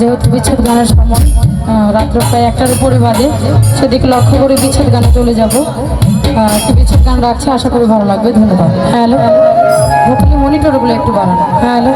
যেহেতু বিচ্ছেদ গানের সময় রাত্র প্রায় একটার উপরে বাজে, সেদিকে লক্ষ্য করে বিচ্ছেদ গানে চলে যাব। একটু বিচ্ছেদ গান রাখছে, আশা করি ভালো লাগবে। ধন্যবাদ। হ্যালো। মনিটর মনিটরগুলো একটু বাড়ান। হ্যালো।